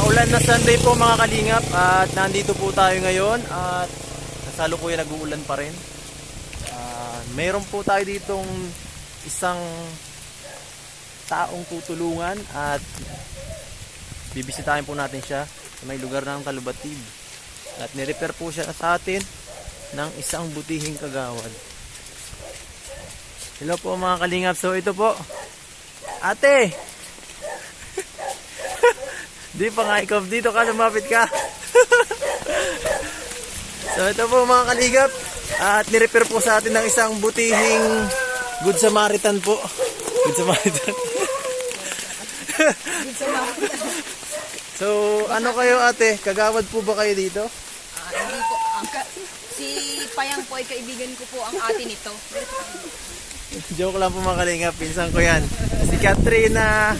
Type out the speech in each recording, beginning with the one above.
Maulan na Sunday po mga kalingap at nandito po tayo ngayon at kasalukuyan nag-uulan pa rin. Ah, mayroon po tayo ditong isang taong tutulungan at bibisitahin po natin siya sa may lugar ng Talubatib. At nirepair po siya sa atin ng isang butihing kagawad. Hello po mga kalingap. So ito po. Ate! Di pa nga ikaw dito ka, lumapit ka. so ito po mga kaligap. At nirepair po sa atin ng isang butihing Good Samaritan po. Good Samaritan. so ano kayo ate? Kagawad po ba kayo dito? Ah, hindi po. Ang si Payang po ay kaibigan ko po ang ate nito. Joke lang po mga kalingap. Pinsan ko yan. Si Katrina,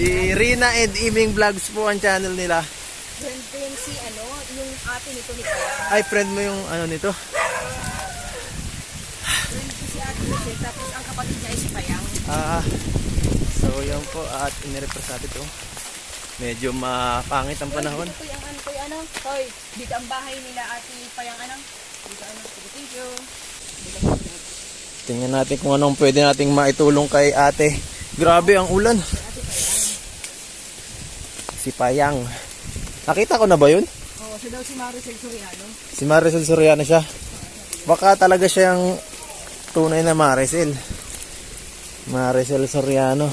si Rina and Iming Vlogs po ang channel nila. Friend ko yung si ano, yung ate nito ni Payang. Ay, friend mo yung ano nito? Friend ko si ate nito. Tapos ang kapatid niya ay si Payang. Ah, so yan po at inirepress natin ito. Medyo mapangit ang panahon. Dito po yung ano po yung ano. Hoy, dito ang bahay nila ate Payang ano. Dito ano. You. Tingnan natin kung anong pwede nating maitulong kay ate. Grabe ang ulan. Si Payang. Nakita ko na ba yun? Oh, siya daw si Maricel Soriano. Si Maricel Soriano siya. Baka talaga siyang tunay na Maricel. Maricel Soriano.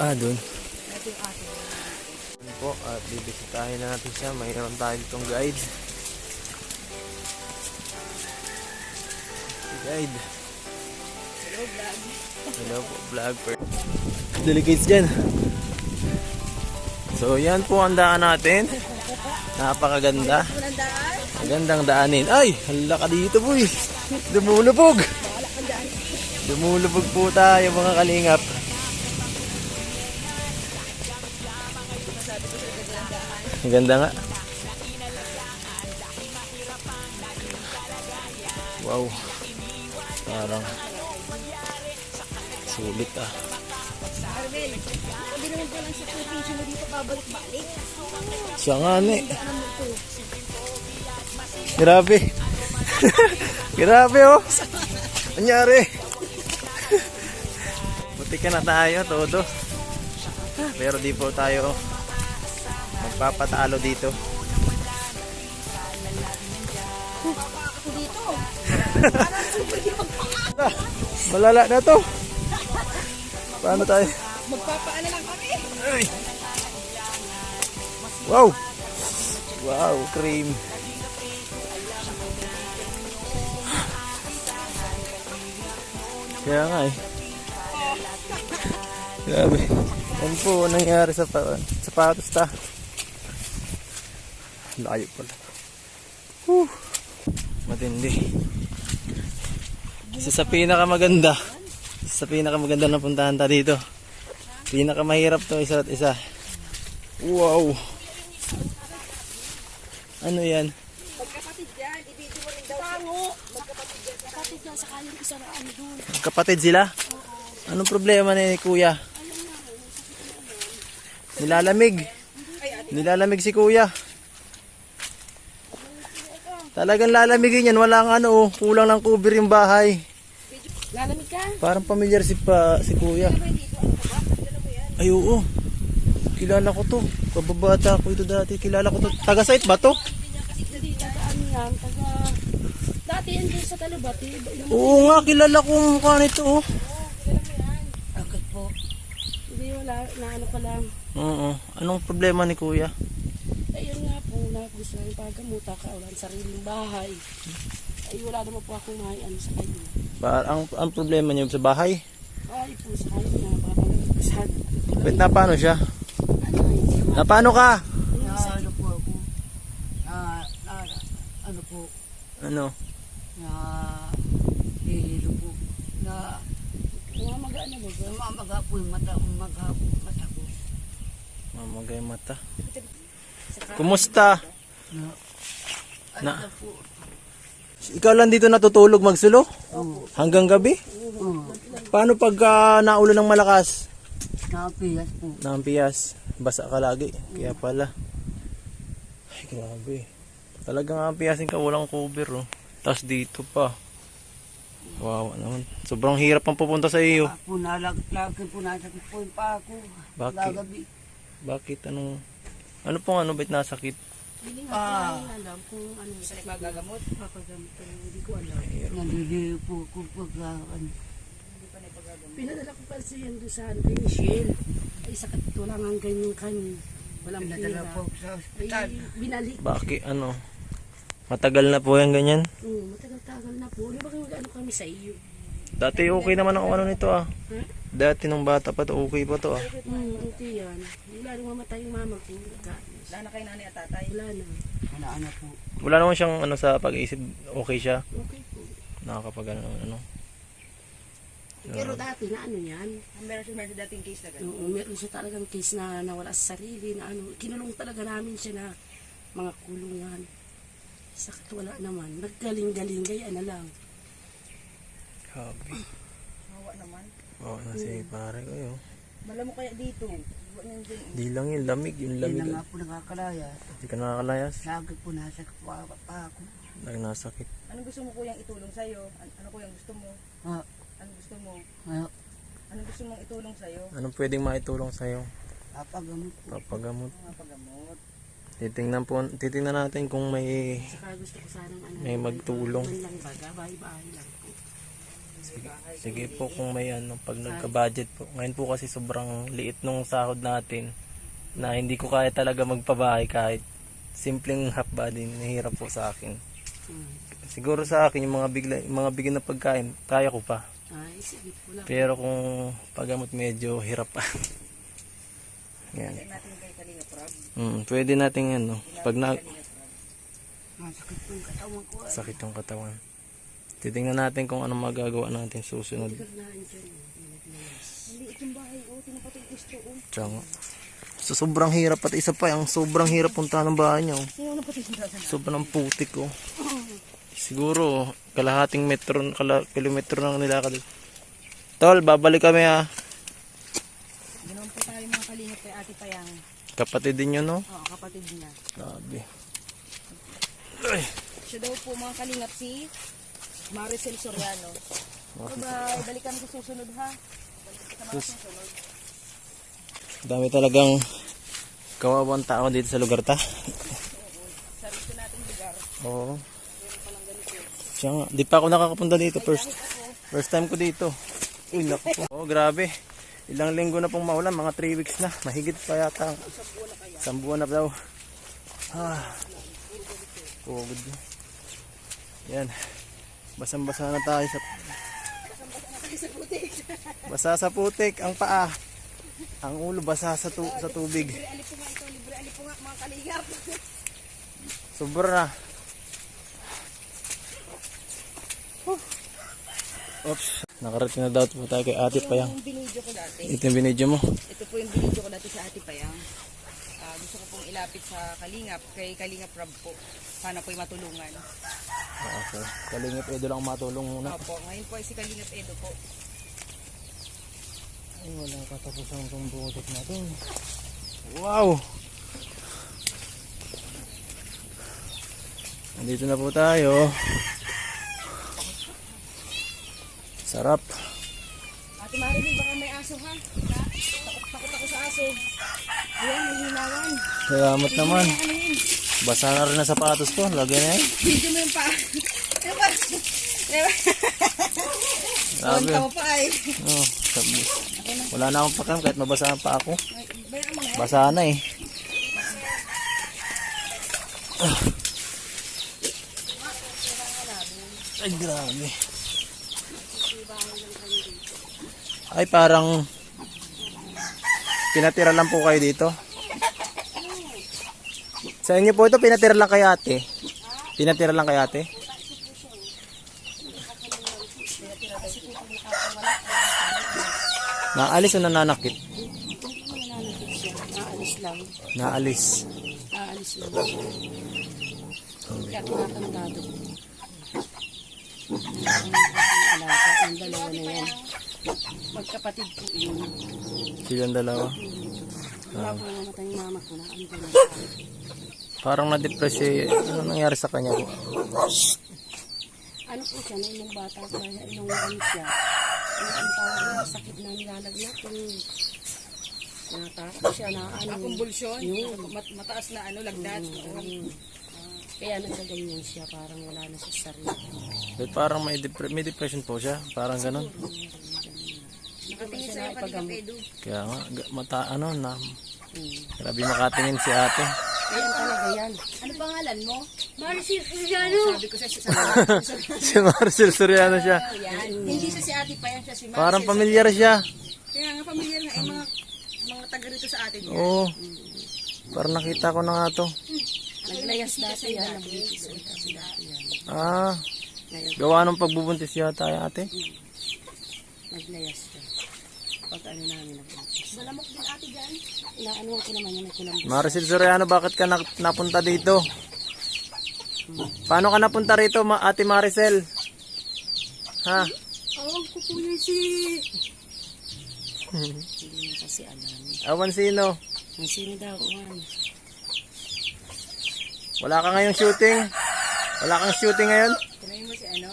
Ah, dun. Yung. Yun po, at bibisitahin na natin siya. Mayroon tayo ditong guide. Guide. Hello, po, vlogger. Delegates dyan. So, yan po ang daan natin. Napakaganda. Magandang daanin. Ay, hala ka dito boy. Dumulubog. Dumulubog po tayo mga kalingap. Ang ganda nga. Wow. Parang sulit ah. Arvel, hindi naman po lang sa probinsya mo dito babalik-balik. Siya nga ito? Grabe. Grabe oh. Anyari. Buti ka na tayo, todo. Pero di po tayo magpapatalo dito. Malala na to. Paano tayo? Magpapaano lang kami. Ay. Wow. Wow, cream. Kaya nga eh. Grabe. Yan po ang nangyari sa pa sapatos ta. Layo pala. Whew. Matindi. Isa sa pinakamaganda. Isa sa pinakamaganda na puntahan ta dito. Pinakamahirap to isa't isa. Wow. Ano yan? Magkapatid yan. Ibigin mo rin daw. Tango. Magkapatid yan. Kapatid yan. Saka yung isa na ano doon. Kapatid sila? Anong problema ni kuya? Nilalamig. Nilalamig si kuya. Talagang lalamigin yan. Wala nga ano, oh. kulang ng cover yung bahay. Lalamig? Parang pamilyar si, pa, si kuya. Ay oo. Kilala ko to. Kababata ko ito dati. Kilala ko to. Taga-site ba to? Ano? Taga... Dati yan sa Talubati. Oo nga, kilala ko ang mukha nito. Oh. Agad po. Hindi wala. Naano ka lang. Oo. Anong problema ni kuya? Ayun nga po. Na gusto namin pagamuta ka. Wala sariling bahay. Ay wala naman po akong may ano sa kanya. Ba, ang, ang problema niyo sa bahay? Ay po sa kanya. Baka nagpasad. Wait, na paano siya? Ano? Na paano ka? na ano po ako, na, na, ano po, Ano? na hihilo po, na Namamaga na ba? namamaga po yung mata, maga, mata ko. Mamagay mata. Kumusta? Na, ano Na, na po, Ikaw lang dito natutulog magsulo? Oo. Hanggang gabi? Oo. Paano pag ah, naulan ng malakas? Nakapiyas po. Nampiyas. Basa ka lagi. Kaya pala. Ay, grabe. Talagang ampiyasin ka, walang cover, oh. Tapos dito pa. Wow, naman. Sobrang hirap ang pupunta sa iyo. Ako nalaglag po nasakit po yung pa ako. Bakit? Gagabi. Bakit? Anong... Ano pong ano? Ba't nasakit? Hindi nga Ah. namin alam kung ano sa magagamot. Papagamot. pero Hindi ko alam. Naliliw po ko pag ah, ano. Pinadala ko kasi yan doon sa ano kay Michelle. Ay sakit ko lang ang ganyan kanya. Walang Pinadala pera. po sa ospital. Ay binalik. Bakit? Ano? Matagal na po yan ganyan? Oo, matagal-tagal na po. Di ba kung ano kami sa iyo? Dati okay naman ang ano nito ah. Ha? Dati nung bata pa to, okay pa to ah. Hmm, okay yan. Wala nang mamatay yung mama ko. Wala na kay nanay at tatay. Wala na. Ano ano po. Wala naman siyang ano sa pag-iisip, okay siya. Okay po. Nakakapag ano, ano. Pero dati na ano yan. Meron siya meron siya dating case na gano'n. Oo, meron siya talagang case na nawala sa sarili na ano, kinulong talaga namin siya na mga kulungan. Sakit wala naman. Naggaling-galing gaya na lang. Grabe. Hawa naman. Oo, na si pare ko yun. Malamok kaya dito. Iwan niya dyan. Di lang yung lamig, yung Hindi lamig. na nga po nakakalaya. Hindi ka nakakalayas. Lagi po nasakit po ako pa ako. Nag nasakit. Anong gusto mo kuyang itulong sa'yo? An- ano kuyang gusto mo? Ah, Anong gusto mo? ah, Anong gusto mong itulong sa'yo? Anong pwedeng maitulong sa'yo? papagamot po. Papagamot. Mga paggamot. Titingnan po, titingnan natin kung may Saka gusto ko sanang ano, May magtulong. Lang baga, bahay-bahay lang po. Sige po kung may ano, pag nagka-budget po. Ngayon po kasi sobrang liit nung sahod natin na hindi ko kaya talaga magpabahay kahit simpleng half body, nahirap po sa akin. Siguro sa akin, yung mga, bigla, yung mga bigyan na pagkain, kaya ko pa. Ay, sige po lang. Pero kung paggamot medyo hirap pa. Yan. Yan natin kay Kalinga Prab. Mm, pwede nating ano, pag na, Masakit yung katawan ko. ah. sakit yung katawan. Titingnan natin kung ano magagawa natin susunod. Oh. Oh. Tsaka, so, sobrang hirap at isa pa, ang sobrang hirap punta ng bahay niyo. Pati sa Sobrang putik ko. Siguro, kalahating metro, kala, kilometro nang nilakad. Tol, babalik kami ha. Ganoon po tayo mga kalingap kay Ate Payang. Kapatid din yun, no? Oo, kapatid niya. Grabe. Siya daw po mga kalingap si Maricel Soriano. Bye-bye. Balikan ko susunod ha. Sus. Dami talagang kawawang tao dito sa lugar ta. Sarito nating lugar. Oo. Siya nga, di pa ako nakakapunta dito first. First time ko dito. Uy, naku po. Oh, grabe. Ilang linggo na pong maulan, mga 3 weeks na. Mahigit pa yata. Isang buwan na daw. Ah. Pugod. Yan. Basang-basa na tayo sa... Basa sa putik ang paa. Ang ulo basa sa, tu- sa tubig. Ali po nga ito. Libre ali po nga mga kalingap. Sobra. Oops. Nakarating na daw po tayo kay ate pa yan. Yung binidyo ko dati. Ito yung binidyo mo. Ito po yung binidyo ko dati sa Ate Payang. Ah, gusto ko pong ilapit sa Kalingap, kay Kalingap Rob po. Sana po'y matulungan. Okay. Kalingap Edo lang matulong muna. Opo, ngayon po ay si Kalingap Edo po. Ay, wala katapusan itong butik natin. Wow! Nandito na po tayo. Sarap. Ate Marilyn, baka may aso ha? Ha? Takot, takot ako sa aso. Ayan, may hinawan. Salamat naman. Basa na rin ang sapatos ko. Lagyan na yan. Video mo yung pa. Ba? Diba? Grabe. Tama pa ay. Oh, sabi. Wala na akong pakam kahit mabasa pa ako. Basa na eh. Ay, grabe. Ay, parang pinatira lang po kayo dito. Sa inyo po ito, pinatira lang kay ate. Pinatira lang kay ate. Naalis o nananakit? Naalis lang. Naalis. Naalis lang. Kaya tinatanggado. Ang dalawa na yan. Magkapatid po yun. Silang dalawa. Wala po namatay yung mama ko na. Parang na-depress eh. Ano nangyari sa kanya po? Ano po siya, na inong bata, kaya inong ano siya. Ano ang tawag niya, sakit na nilalagnat. Yung natakot siya na ano. Kumbulsyon, Yun. mat- mataas na ano, lagnat. Ayun. Kaya nagkaganyan siya, parang wala na sa sarili. Eh, parang may, depre- may depression po siya. Parang ganun. Nakatingin sa'yo kanina, Pedro. Kaya nga, ga- mata, ano, na, Hmm. grabe makatingin si ate. Ayan talaga yan. Ano pangalan mo? Maricel Soriano. Sabi ko sa sa si Marcel Soriano siya. yan. Hindi siya si Ate Payan, siya si Marcel. Parang pamilyar siya. Kaya nga familiar nga, eh, mga, mga taga rito sa atin. yan. Oo. Parang nakita ko na nga to. Naglayas dati yan. Nagbibigay kasi dati yan. Ah, gawa ng pagbubuntis yata ate. naglayas siya. Pag ano namin nag-umpis. Malamok din ate dyan. Inaano ko naman yan, nagkulambos. Marcel Soriano, bakit ka na- napunta dito? Paano ka napunta rito, ma- ate Maricel? Ha? Awang ko po yun si... Hindi mo kasi alam. Awan sino? Ang sino daw, Juan? Wala ka ngayong shooting? Wala kang shooting ngayon? Tunayin mo si ano,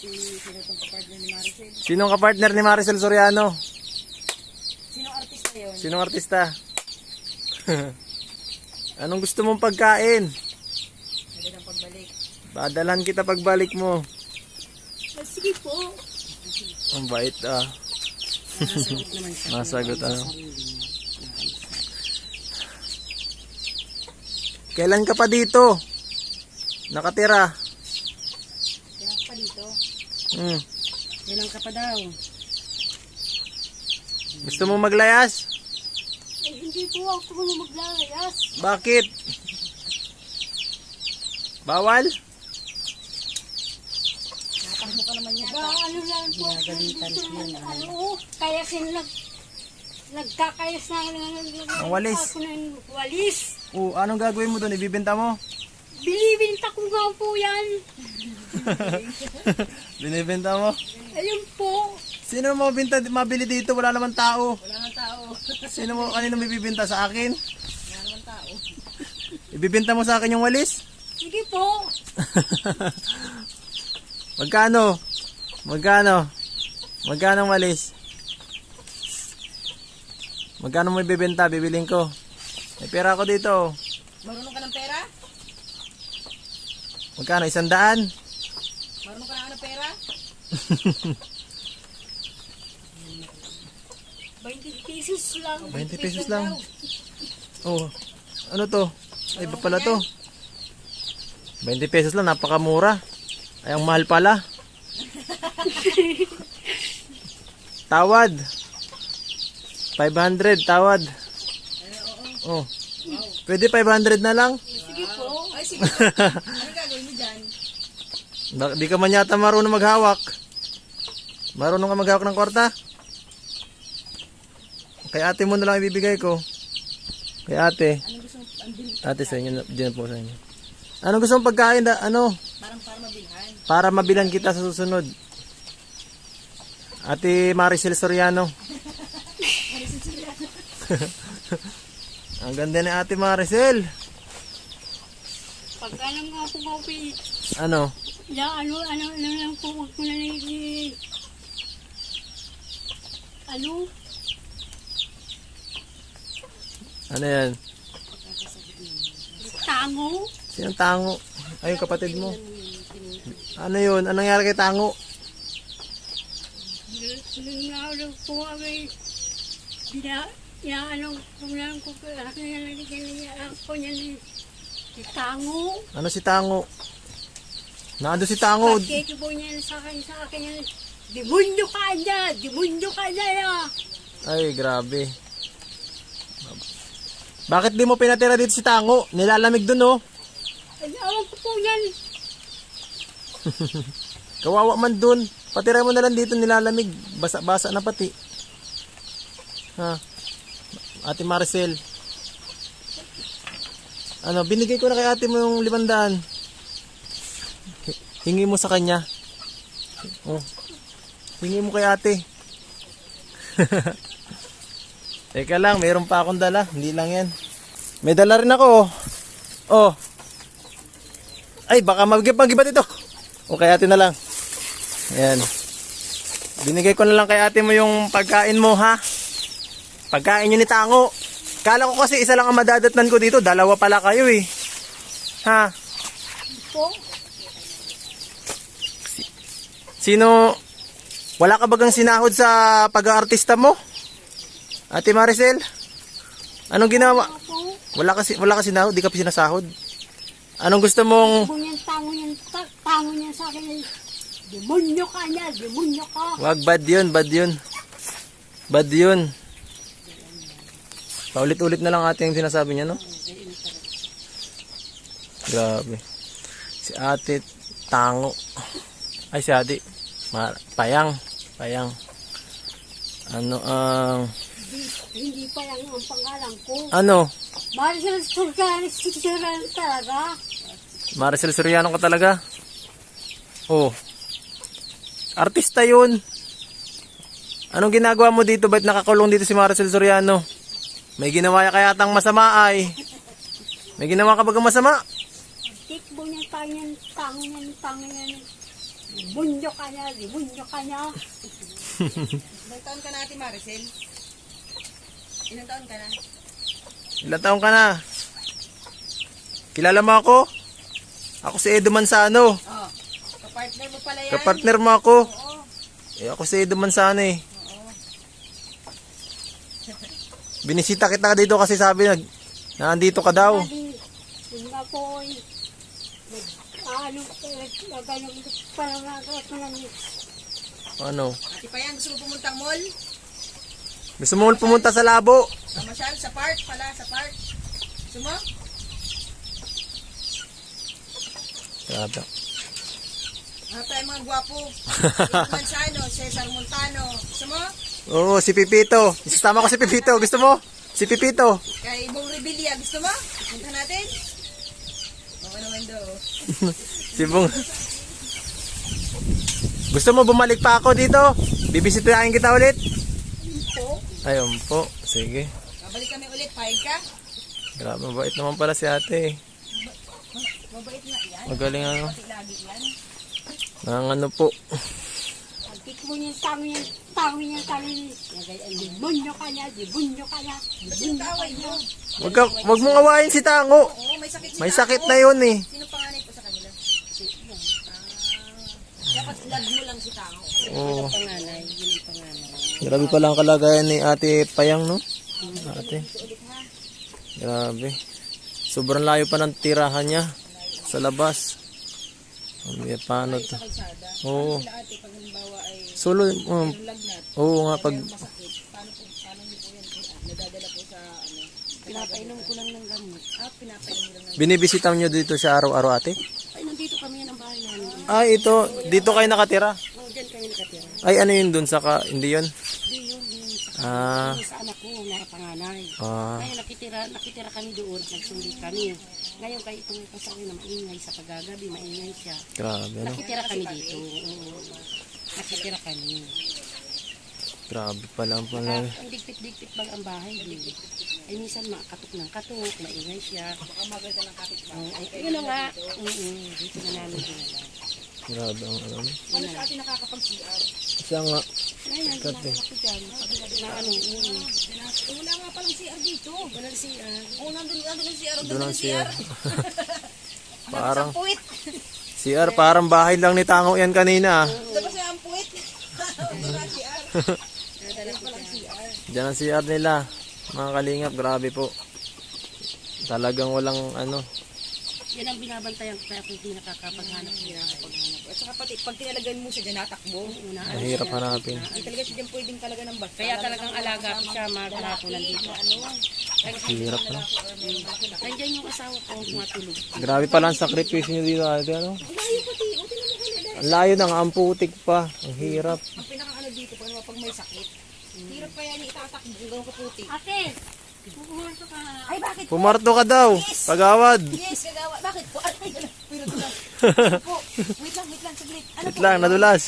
si sino tong partner ni Maricel. Sinong kapartner ni Maricel Soriano? Sinong artista? Anong gusto mong pagkain? Magandang pagbalik. Padalhan kita pagbalik mo. Sige po. Ang bait ah. Nasagot naman siya. Masagot ano. Kailan ka pa dito? Nakatira. Kaya pa dito. Hmm. Ilang ka pa daw? Gusto mo maglayas? Hindi po ako maglayas. Bakit? Bawal? Natakbo ka naman yata. ano lang po, Ginagalitan ko yun. ah. ano, kaya sin nag, nagkakayas na ako ng Ang walis. ako ng walis. Oo, anong gagawin mo doon? Ibibenta mo? Binibinta ko nga po yan. Binibenta mo? Ayun po. Sino mo mabinta, mabili dito? Wala naman tao. Wala nga tao. Sino mo, kanino may bibinta sa akin? Wala naman tao. Ibibenta mo sa akin yung walis? Sige po. Magkano? Magkano? Magkano ang walis? Magkano mo ibibenta? Bibiling ko. May pera ako dito. Marunong ka ng pera? Magkano? Isang daan? Marunong ka ng pera? 20 pesos lang. 20 pesos lang. Oh, ano to? Ay, ba pala to? 20 pesos lang, napakamura. Ay, ang mahal pala. tawad. 500, tawad. Oh. Pwede 500 na lang? Sige po. Ay, sige. ano gagawin mo dyan? Di ka man yata marunong maghawak. Marunong ka maghawak ng kwarta? Kay ate mo na lang ibibigay ko. Kay ate. Ate sa inyo, na- dyan po sa inyo. Ano gusto mong pagkain? Da, ano? Parang para mabilhan. Para mabilan kita sa susunod. Ate Maricel Soriano. Ang ganda ni Ate Maricel. Pag alam nga po eh, Ano? ya, ano, ano, ano lang po, wag ko na eh, ano, Ano yan? tango. Sinong tango? Ay, yung kapatid mo. Ano yun? Anong nangyari kay tango? Nung nga po kami, bina, ya, ano, kung lang ko, akin na lang, niya, ako niya, ni, si tango. Ano si tango? Nando si tango. Pagkiki po niya sa akin, sa akin, yan, demonyo ka na, demonyo ka na, ya. Ay, grabe. Bakit di mo pinatira dito si tango? Nilalamig dun, oh. Ay, awan ko po yan. Kawawa man dun. Patira mo na lang dito nilalamig. Basa-basa na pati. Ha? Ate Maricel. Ano, binigay ko na kay ate mo yung limandaan. Hi- Hingi mo sa kanya. Oh. Hingi mo kay ate. Teka lang, mayroon pa akong dala. Hindi lang yan. May dala rin ako, oh. Oh. Ay, baka mag-ibat ito. O kay ate na lang. Ayan. Binigay ko na lang kay ate mo yung pagkain mo, ha? Pagkain nyo ni Tango. Kala ko kasi isa lang ang madadatnan ko dito. Dalawa pala kayo, eh. Ha? Po, Sino, wala ka bagang sinahod sa pag-aartista mo? Ate Maricel? Anong ginawa? Wala kasi wala ka sinahod, di ka pa sinasahod. Anong gusto mong Kung yan, tango yan, ta- tango sa akin. Demonyo ka niya, demonyo ka. Wag bad 'yun, bad 'yun. Bad 'yun. Paulit-ulit na lang ate yung sinasabi niya, no? Grabe. Si ate tango. Ay si ate. Ma- payang. Payang. Ano ang Hindi pa yan ang pangalan ko. ano? Maricel sisiran talaga. Maricel Soriano ka talaga? Oh. Artista yun. Anong ginagawa mo dito? Ba't nakakulong dito si Maricel Soriano? May ginawa ka yatang masama ay. May ginawa ka bagang masama? Tikbo niya, tango yan, tango yan, tango yan. Demonyo ka niya, demonyo ka niya. Ilang taon ka na, Ate Maricel? Ilang taon ka na? Ilan taong ka na? Kilala mo ako? Ako si Edo Manzano. Oh, kapartner mo pala yan. Kapartner mo ako. Eh, ako si Edo Manzano eh. Binisita kita dito kasi sabi nag nandito ka daw. Kung ako nag, ano, nagano, parang ako ng Ano? Ate Payang, gusto mo pumuntang mall? Gusto mo pumunta sa labo? Mamasyal sa park pala, sa park. Gusto mo? Grabe. Mga tayo mga gwapo. Mansano, Cesar Montano. Gusto mo? Oo, si Pipito. Isasama ko si Pipito. Gusto mo? Si Pipito. Kay Bong Rebilla, gusto mo? Punta natin? Oo naman daw. Si Bong. Gusto mo bumalik pa ako dito? Bibisitahin kita ulit? Ayun po. Sige. Babalik kami ulit, pahig ka? Grabe, mabait naman pala si ate. Mabait na yan. Magaling ano. Lagi yan. Nang ano po. Ang tikbo niya, tango niya, tango niya, tango niya. Nagay- Demonyo ka niya, demonyo ka niya. Sino kaaway mo? Wag, ka, wag mong awayin si Tango. Oo, may sakit si May Taco. sakit na yun eh. Sino panganay po sa kanila? Si Yun. Ah, dapat lag mo lang si Tango. Oo. Panganay, yun ang panganay. Grabe pala ang kalagayan ni ate Payang, no? Ate. Grabe. Sobrang layo pa ng tirahan niya sa labas. Hindi, paano to? Oo. Solo, um, oo nga, pag, masakit, paano po, paano niyo po yan? Nadadala po sa, Pinapainom ko lang ng gamot. ah, pinapainom lang ng binibisita niyo dito siya araw-araw, ate? Ay, nandito kami yan ang bahay namin. Ah, ito, dito kayo nakatira. Oh, dyan kami nakatira. Ay, ano yun dun sa ka, hindi yun? Di yun, yun. Sa, Ah, yun sa anak ko na panganay. ah, Ngayon nakitira, nakitira kami doon, nagsundi kami. Ngayon kay itong kasawi na maingay sa pagagabi, maingay siya. grabe, no? Nakitira kami dito. Oo. Nakitira kami. Grabe pala ang pala. Ang digpit-digpit bang ang bahay din. Ay minsan makatok ng katok, maingay siya. Baka maganda ng kapit ba? ay, yun na nga. Oo, dito na namin dinala. Grabe ang ano. no? Ano sa atin nakakapag-CR? Siya nga, Ngayon, dyan. Na ano. Eh, wala nga palang CR dito. Wala si ah. Oo, nandun, nandun yung CR. doon ang siya. Parang. CR, parang bahay lang ni Tango yan kanina. ah. Diba siya ang puwit? Wala CR. Diyan ang CR nila. Mga kalingap, grabe po. Talagang walang ano. Yan ang binabantayan ko kaya kung hindi nakakapaghanap niya. At saka pati, pag tinalagan mo siya dyan, natakbo. Una, Mahirap siya. hanapin. Hindi talaga siya dyan pwedeng talaga ng basta. Kaya talagang alaga ko siya maghapon nandito. Ano? Hirap na. Nandiyan yung asawa ko matulog. Grabe pala ang sakripisyo nyo dito ate. Ano? Ang layo ng amputik pa. Ang hirap. Ang pinaka-ano dito, pag, may sakit. Hirap kaya niya itatakbo hanggang kaputi. Ate. Ay, bakit? Pumarto ka daw. Pagawad. Yes, kagawa. Bakit po? Ay, ay, pero lang. Po, wait lang, wait lang, saglit. Ano Wait lang, nadulas.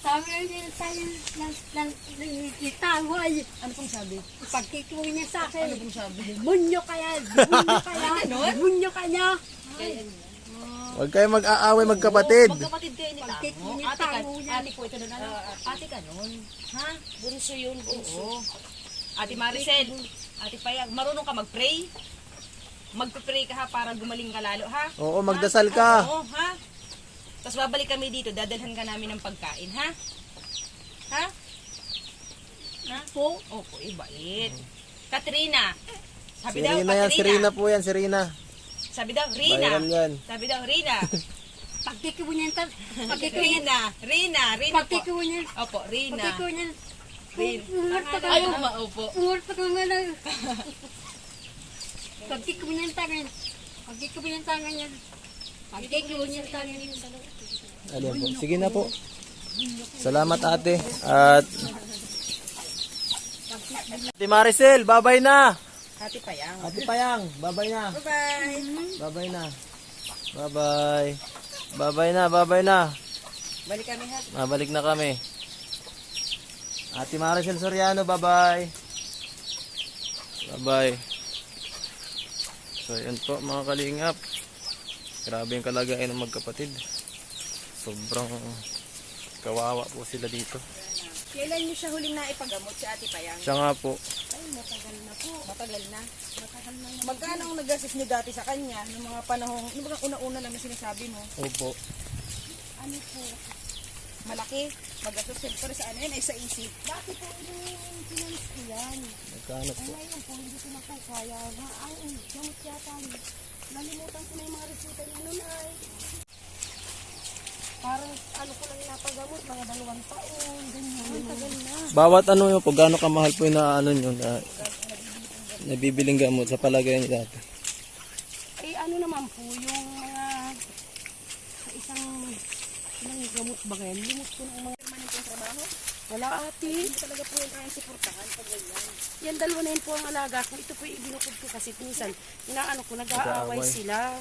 Sabi lang din tayo nagkitaway. Ano pong sabi? Pagkikuha niya sa Ano akin. pong sabi? Bunyo kaya, bunyo kaya, bunyo kaya. Huwag kayo mag-aaway magkapatid. Magkapatid kayo ni Tango. niya Ate ka, ate ko ito na ano? Ate ka nun. Ha? Bunso yun, bunso. Ate Maricel, Ate Payag, marunong ka mag-pray? Magpe-pray ka ha para gumaling ka lalo ha? Oo, magdasal ka. Oo, ha? Tapos babalik kami dito, dadalhan ka namin ng pagkain, ha? Ha? Ha? Po, Opo, eh, bait. Katrina. Sabi daw, Serena yan, Katrina. Serena po yan, Serena. Sabi daw, Rina. Yan. Sabi daw, Rina. pagkikuha niya, pagkikuha niya, Rina. Rina. Rina po. Opo, Rina. pagkikuha niya. Ka. Ayaw maupo. Umurta ka nga lang. Pagkikuha niya ang tangan. Pagkikuha niya ang tangan niya. Pagkikuha niya ang tangan niya. Alin po. Sige na po. Salamat ate. At Ate Maricel, babay na. Ate Payang. Ate Payang, babay na. Bye-bye. Babay na. Babay. Babay na, babay na. Balik kami ha. Mabalik na kami. Ate Maricel Soriano, bye-bye. Bye-bye. So, yun po mga kalingap. Grabe yung kalagayan ng magkapatid. Sobrang kawawa po sila dito. Kailan niyo siya huling naipagamot si Ate Payang? Siya nga po, Matagal na. Matagal na. Magkano ang nag-assist niyo dati sa kanya ng mga panahong, yung mga una-una naman sinasabi mo? opo. Ano po? Malaki. Mag-assist siyempre sa ano yun ay sa isip. Dati po yung pinalis ko yan. Magkano po? Ngayon po, hindi ko na po kaya. Na, ay, gamot yata. Nalimutan ko na yung mga resita niya nun ay. Parang ano ko lang napagamot, mga dalawang taon, ganyan. Ang tagal na. Bawat ano yun po, gaano kamahal po yung na, ano yun, na, nabibiling gamot sa palagay niyo dati. Eh ano naman po, yung mga isang ilang gamot ba ganyan? Limot ko ng mga permanenteng trabaho. Wala ate. Hindi talaga po yung kayang suportahan pag ganyan. Yan dalawa na yun po ang alaga ko. Ito po yung ibinukod ko kasi minsan. Inaano ko, nag-aaway sila.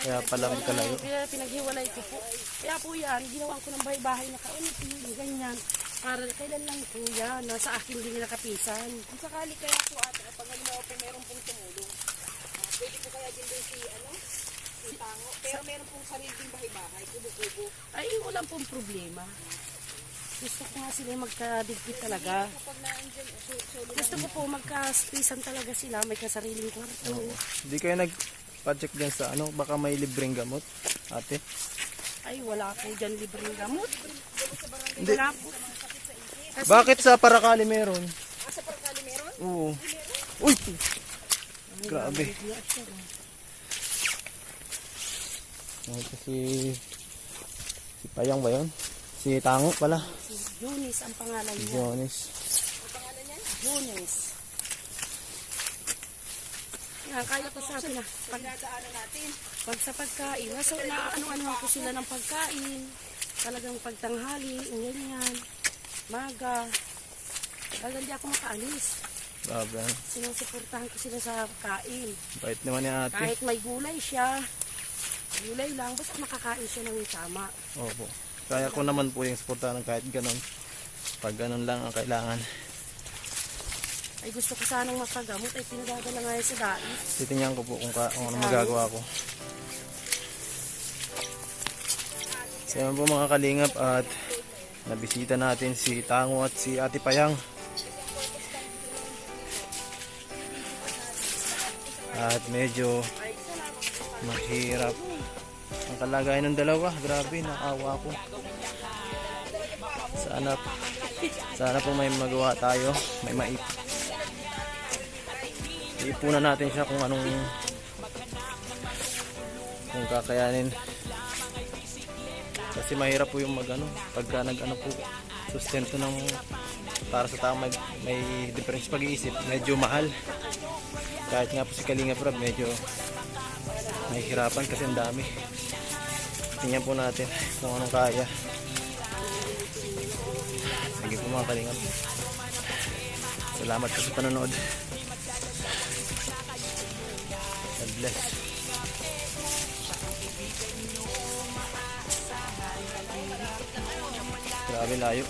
Kaya pala magkalayo. Oo, Kaya pinaghiwalay ko po. Kaya po yan, ginawa ko ng bahay-bahay na kaunit yun, ganyan. Para kailan lang po yan, nasa akin din nakapisan. Kung sakali kaya po ate, pag halimbawa po meron pong tumulong, ah, pwede po kaya din doon si, ano, si Tango. Pero meron pong sariling bahay-bahay, kubo-kubo. Ay, wala pong problema. Gusto ko nga sila magkadigpit talaga. Gusto ko po magka-spacean talaga sila, may kasariling kwarto. Hindi kayo nag-check dyan sa ano, baka may libreng gamot, ate. Ay, wala po dyan libreng gamot. Hindi. Wala po. Bakit sa Paracali meron? Ah, sa Paracali meron? Oo. Uy! Grabe. Ito si... Si Payang ba yun? Si Tango pala. Yunis ang pangalan Si niya. Jonis. Yunis. Yan, kaya ko sabi na. Pag, pag sa pagkain, nasa na ano-ano ko sila ng pagkain. Talagang pagtanghali, ganyan. Maga. Talagang di ako makaalis. Grabe. Sinusuportahan ko sila sa kain. Bait naman ni ate. Kahit may gulay siya, gulay lang, basta makakain siya ng tama. Opo. Kaya ko naman po yung suportahan kahit ganun. Pag ganun lang ang kailangan. Ay gusto ko sanang mapagamot, ay pinagagala nga sa dait. Titingnan ko po kung, ka, kung ano magagawa ko. So yan po mga kalingap at nabisita natin si Tango at si Ate Payang. At medyo mahirap ang kalagayan ng dalawa. Grabe, naawa ko. Sana, sana po may magawa tayo. May maip. Ipunan natin siya kung anong kung kakayanin. Kasi mahirap po yung mag ano, pagka nag ano po sustento ng para sa tao may, may difference pag-iisip, medyo mahal. Kahit nga po si Kalinga Prab, medyo mahihirapan kasi ang dami. Tingnan po natin kung anong kaya. Sige po mga Kalinga. Salamat po sa panonood. God bless. Grabe layo.